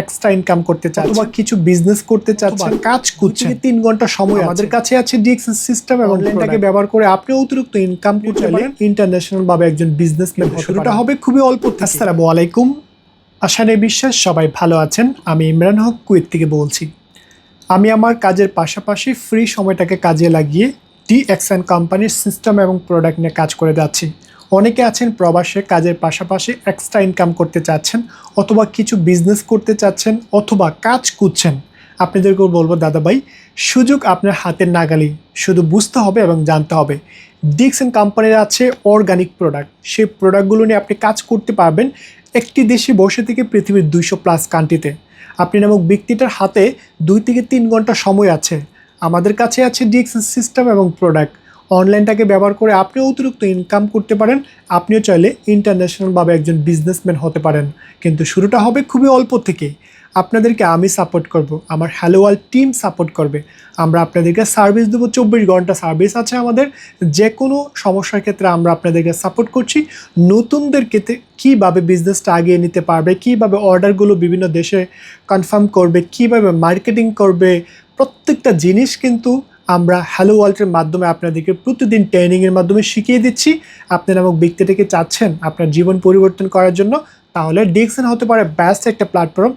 Extra income করতে চাচ্ছেন অথবা কিছু বিজনেস করতে চাচ্ছেন কাজ করছেন তিন ঘণ্টা সময় আমাদের কাছে আছে ডিএক্সএস সিস্টেম এবং অনলাইনটাকে ব্যবহার করে আপনি অতিরিক্ত ইনকাম করতে পারেন। ইন্টারন্যাশনাল ভাবে একজন বিজনেসম্যান শুরুটা হবে খুবই অল্প। আসসালামু আলাইকুম। আশা নেই বিশ্বাস সবাই ভালো আছেন। আমি ইমরান হক কুয়েত থেকে বলছি। আমি আমার কাজের পাশাপাশি ফ্রি সময়টাকে কাজে লাগিয়ে টি এক্সএন কোম্পানির সিস্টেম এবং প্রোডাক্ট নিয়ে কাজ করে যাচ্ছি। অনেকে আছেন প্রবাসে কাজের পাশাপাশি এক্সট্রা ইনকাম করতে চাচ্ছেন অথবা কিছু বিজনেস করতে চাচ্ছেন অথবা কাজ করছেন আপনাদেরকেও বলব দাদা ভাই সুযোগ আপনার হাতের নাগালি শুধু বুঝতে হবে এবং জানতে হবে। ডিক্সন কোম্পানির আছে অর্গানিক প্রোডাক্ট সেই প্রোডাক্টগুলো নিয়ে আপনি কাজ করতে পারবেন একটি দেশে বসে থেকে পৃথিবীর দুইশো প্লাস কান্ট্রিতে আপনি নামক ব্যক্তিটার হাতে দুই থেকে তিন ঘণ্টা সময় আছে। আমাদের কাছে আছে ডিএক্সএস সিস্টেম এবং প্রোডাক্ট অনলাইনটাকে ব্যবহার করে আপনিও অতিরিক্ত ইনকাম করতে পারেন। আপনিও চাইলে ইন্টারন্যাশনালভাবে একজন বিজনেসম্যান হতে পারেন। কিন্তু শুরুটা হবে খুবই অল্প থেকে। আপনাদেরকে আমি সাপোর্ট করব। আমার হ্যালো ওয়াল টিম সাপোর্ট করবে। আমরা আপনাদেরকে সার্ভিস দেবো। চব্বিশ ঘণ্টা সার্ভিস আছে আমাদের। যে কোনো সমস্যার ক্ষেত্রে আমরা আপনাদেরকে সাপোর্ট করছি। নতুনদের ক্ষেত্রে কীভাবে বিজনেসটা আগিয়ে নিতে পারবে, কীভাবে অর্ডারগুলো বিভিন্ন দেশে কনফার্ম করবে, কীভাবে মার্কেটিং করবে, প্রত্যেকটা জিনিস কিন্তু আমরা হ্যালো ওয়ার্ল্ডের মাধ্যমে আপনাদেরকে প্রতিদিন ট্রেনিংয়ের মাধ্যমে শিখিয়ে দিচ্ছি। আপনি নামক ব্যক্তিটাকে চাচ্ছেন আপনার জীবন পরিবর্তন করার জন্য, তাহলে ডিএক্সএন হতে পারে বেস্ট একটা প্ল্যাটফর্ম